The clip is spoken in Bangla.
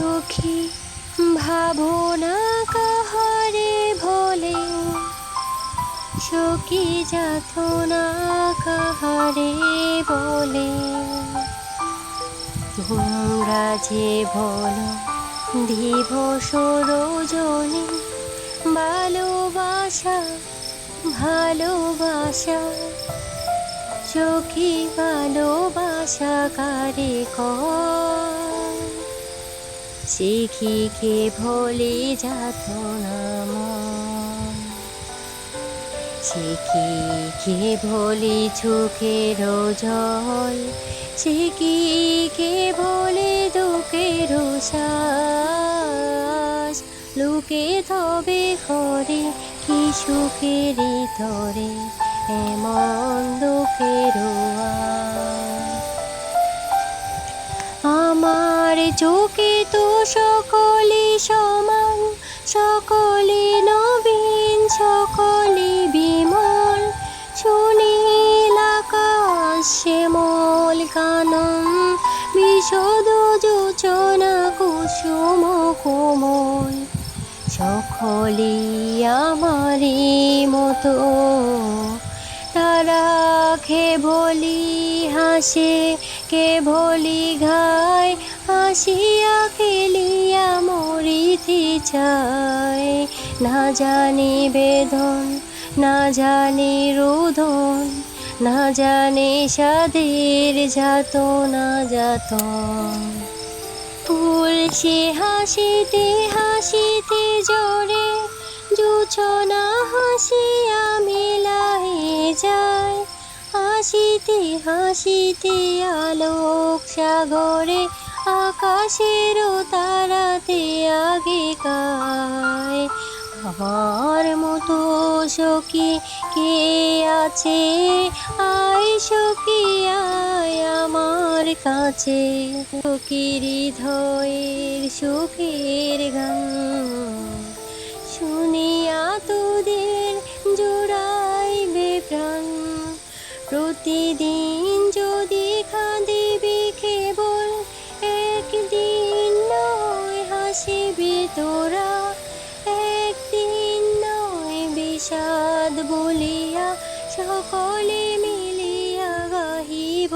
সখী, ভাবনা কাহারে ভোলে? সখী যাতনা কাহারে বলে? তোমরা যে বলো দিবস রজনী ভালোবাসা ভালোবাসা। চোখি ভালোবাসা কারে কর শিখিকে ভোলে যাত নাম শিখিকে ভোলে চোখের জল। শিখিকে ভোলে দুঃখের শ্বাস। লোকে তবে করে কি সুখের তরে এমন দুঃখের আশ। আমার চোখে তো সকলে সমান, সকলে নবীন, সকলে বিমল। সুনীল আকাশ শ্যামল কানন, বিশদ যোচনা কুসুম কোমল। সকলে আমারই মতো, তারা খে বলি হাসে, কে বলি ঘায় হাসিয়া খেলিয়া মরিতে চায় না জানি বেদন, না জানি রোদন, না জানে সাদের যাত না যাতন। ফুল সে হাসিতে হাসিতে জোরে জুছনা হাসিয়া মিলাই যায় হাসিতে হাসিতে আলোক সাগরে আকাশের তারাতে আগে কায় আমার মতো সখী কে আছে? আয় সখী, আয় আমার কাছে। সখীর হৃদয়ের সুখের গান শুনিয়া তোদের জোড়াইবে প্রাণ। প্রতিদিন নেবে তোরা একদিন নয় বিষাদ বলিয়া সকলে মিলিয়া গাহিব।